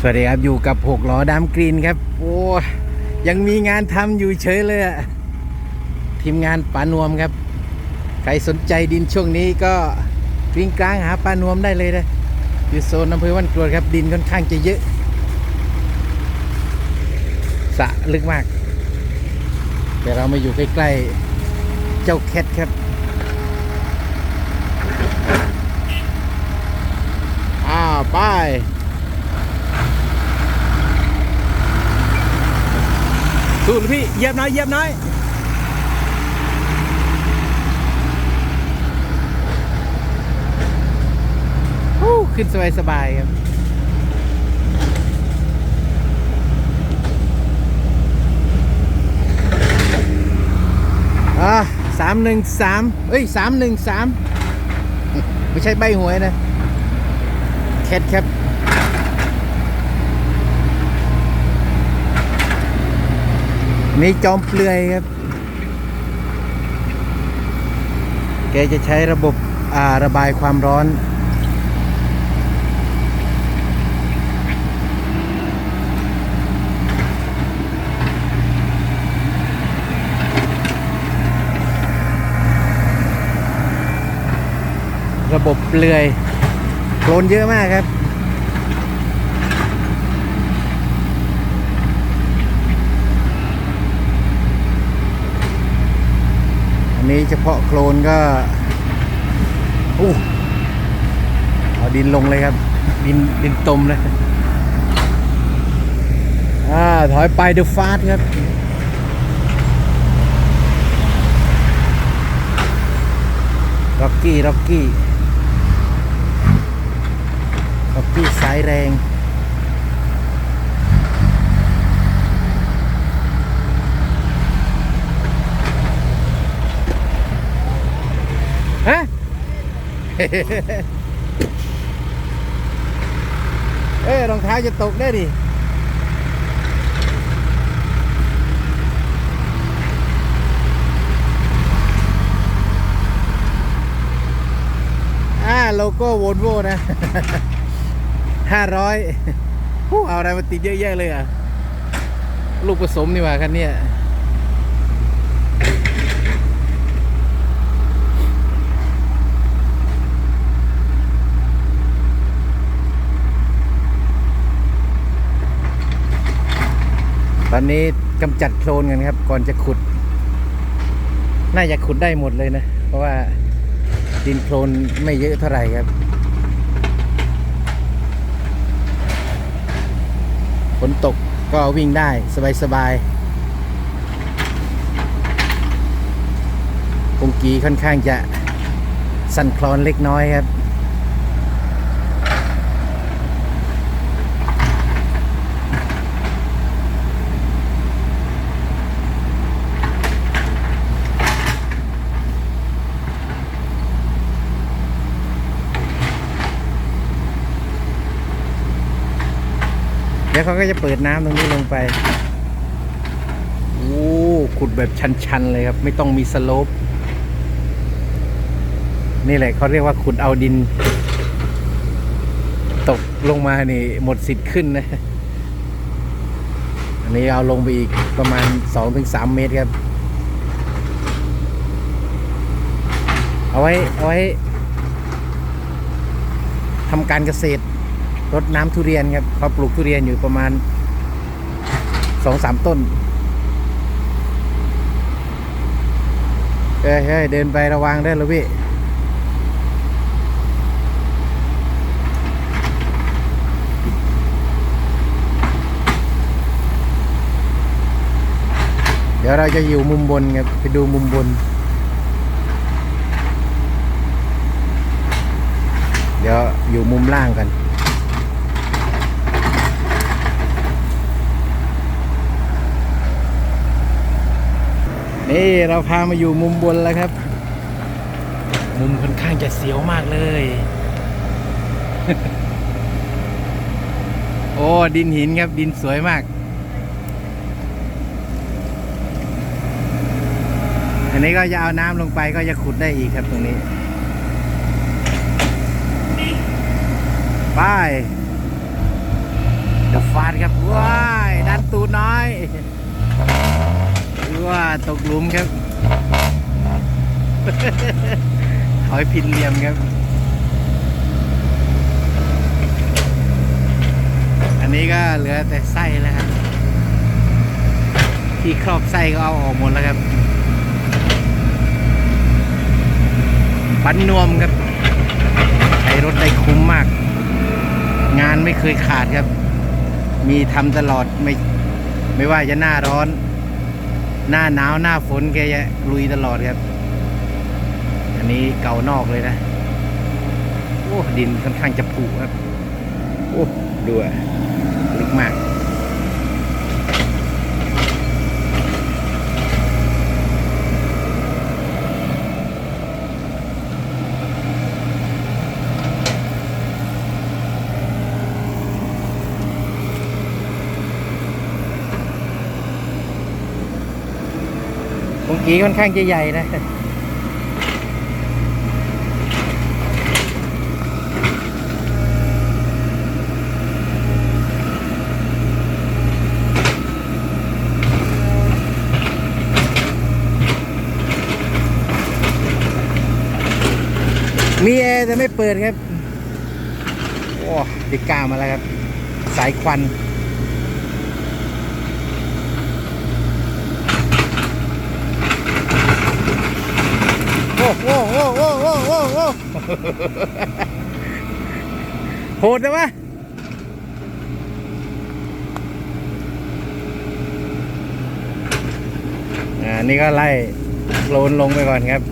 สวัสดีครับอยู่กับหกล้อดำกรีนครับ โอ้ยยังมีงานทำอยู่เฉยเลยอะทีมงานปานวมครับ ใครสนใจดินช่วงนี้ก็กริ้งกลางหาปานวมได้เลยนะอยู่โซนอำเภอวันกรวดครับดินค่อนข้างจะเยอะสระลึกมาก แต่เรามาอยู่ใกล้ๆเจ้าแคทครับอ้าวไป สู้เลยพี่เยียบหน้อยเยียบหน้อยฮู้ขึ้นสบายสบายครับอ่าสามหนึ่งสามเอ้ยสามหนึ่งสามไม่ใช่ใบหวยนะแคทครับ นี่จอมเปลือยครับ แกจะใช้ระบบอ่าระบายความร้อนระบบเปลือยโคลนเยอะมากครับ อันนี้ เฉพาะโคลนก็อู้เอาดินลงเลยครับ ดินดินตมเลยอ่าถอยไปเดอะฟาสครับร็อกกี้ร็อกกี้ร็อกกี้สายแรง ฮะ เอ้รองเท้าจะตกได้ดิอ่าโลโก้โวลโวนะห้าร้อยเอาอะไรมาติดเยอะแยะเลยอะ ลูกผสมนี่ว่าคันเนี้ย อนนี้กำจัดโคลนกันครับ ก่อนจะขุด น่าจะขุดได้หมดเลยนะ เพราะว่าดินโคลนไม่เยอะเท่าไหร่ครับ ฝนตกก็วิ่งได้สบายๆคงกีค่อนข้างจะสั่นคลอนเล็กน้อยครับ ดี๋ยวเขาก็จะเปิดน้ำตรงนี้ลงไปโอ้ขุดแบบชันๆเลยครับ ไม่ต้องมีสโลปนี่แหละเขาเรียกว่าขุดเอาดิน ตกลงมานี่ หมดสิทธิ์ขึ้นนะ อันนี้เอาลงไปอีกประมาณ 2-3 เมตรครับ เอาไว้ เอาไว้ทำการเกษตร รดน้ำทุเรียนครับเขาปลูกทุเรียนอยู่ประมาณสองสามต้นเฮ้ยเดินไประวังได้แล้วพี่เดี๋ยวเราจะอยู่มุมบนครับไปดูมุมบน เดี๋ยวอยู่มุมล่างกัน นี่เราพามาอยู่มุมบนแล้วครับ มุมค่อนข้างจะเสียวมากเลย โอ้ ดินหินครับดินสวยมาก อันนี้ก็จะเอาน้ำลงไปก็จะขุดได้อีกครับตรงนี้ ไปเจะฟาดครับว้ายดันตูดน้อย ว้าตกหลุมครับ ถอยผิดเหลี่ยมครับ อันนี้ก็เหลือแต่ไส้แล้วครับ ที่ครอบไส้ก็เอาออกหมดแล้วครับปันนวมครับใช้รถได้คุ้มมาก งานไม่เคยขาดครับ มีทำตลอดไม่ไม่ว่าจะหน้าร้อน หน้าหนาวหน้าฝนแกจะลุยตลอดครับ อันนี้เก่านอกเลยนะ โอ้ ดินค่อนข้างจะผุครับ โอ้ดูอะลึกมาก ตรงกี้ค่อนข้างจะใหญ่นะมีแอร์แต่ไม่เปิดครับ โอ้ติดกาวมาแล้วครับ สายควัน โอ้โหโอ้โหโอ้โหโหโหดนะวะอ่านี่ก็ไล่โลนลงไปก่อนครับ